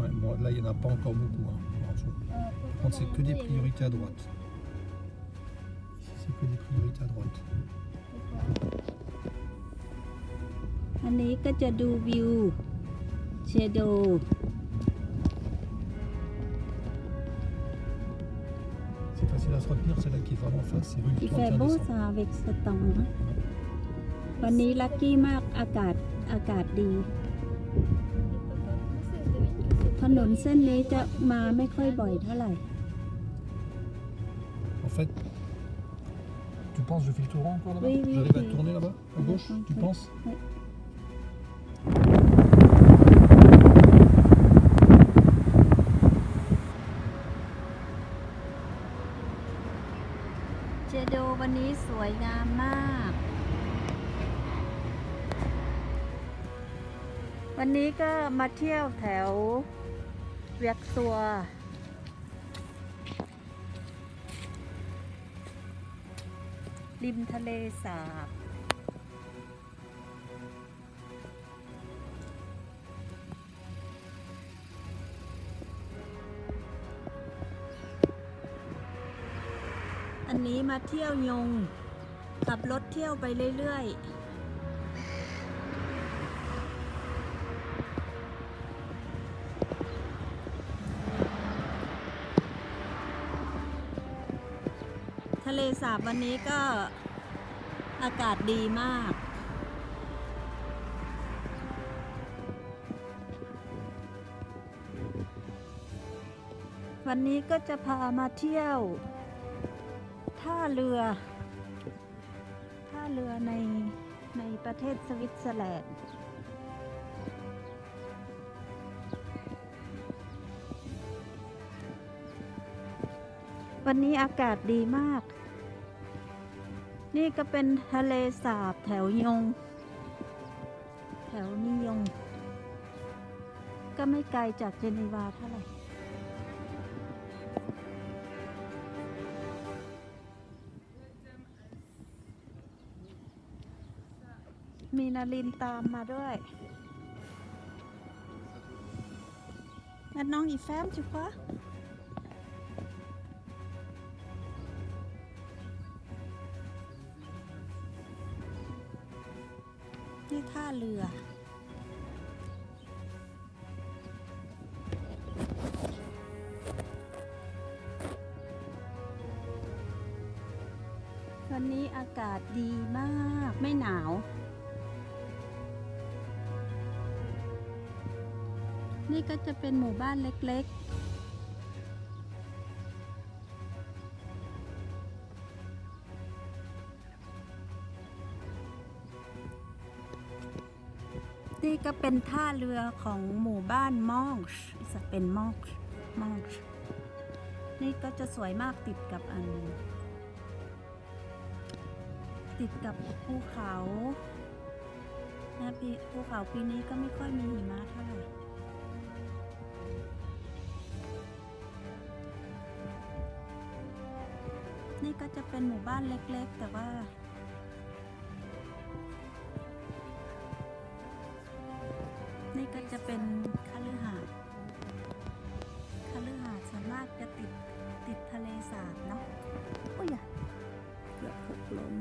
Ouais, bon, là, il n'y en a pas encore beaucoup. hein. Alors, je- Par contre, c'est que des priorités à droite. Ici, c'est que des priorités à droite. อันนี้ก็จะดูวิวเชโด C'est facile à se retenir, celle-là qui est vraiment en face, c'est rue อี du แฟ 31 โบ décembre. ซาเวกสตองวันนี้ลัคกี้มากอากาศอากาศดี ถนนเส้นนี้จะมาไม่ค่อยบ่อยเท่าไหร่ En fait, tu penses je fais le tour rond encore là-bas Oui, oui, J'arrive à oui. tourner là-bas, à gauche, Oui, tu oui. penses Oui. เจโดวันนี้สวยงามมาก วันนี้ก็มาเที่ยวแถวเวียกซัว ริมทะเลสาบ อันนี้มาเที่ยวยง ขับรถเที่ยวไปเรื่อย ๆ ทะเลสาบวันนี้ก็อากาศดีมาก วันนี้ก็จะพามาเที่ยว ท่าเรือ ท่าเรือในในประเทศสวิตเซอร์แลนด์ วันนี้อากาศดีมาก นี่ก็เป็นทะเลสาบแถวยง แถวนิยง ก็ไม่ไกลจากเจนีวาเท่าไหร่มีนารินตามมาด้วยแล้วน้องอีแฟมจุกวะ นี่ท่าเรือ วันนี้อากาศดีมากไม่หนาว นี่ก็จะเป็นหมู่บ้านเล็กๆ นี่ก็เป็นท่าเรือของหมู่บ้านมองช์จะเป็นมองช์มองช์นี่ก็จะสวยมากติดกับอัน ติดกับภูเขานะปีภูเขาปีนี้ก็ไม่ค่อยมีหิมะเท่าไหร่นี่ก็จะเป็นหมู่บ้านเล็กๆ แต่ว่า เป็นคฤหาสน์คฤหาสน์ส่นมากจะติดติดทะเลสาบเนาะโอ้ยเกือบหกล้ม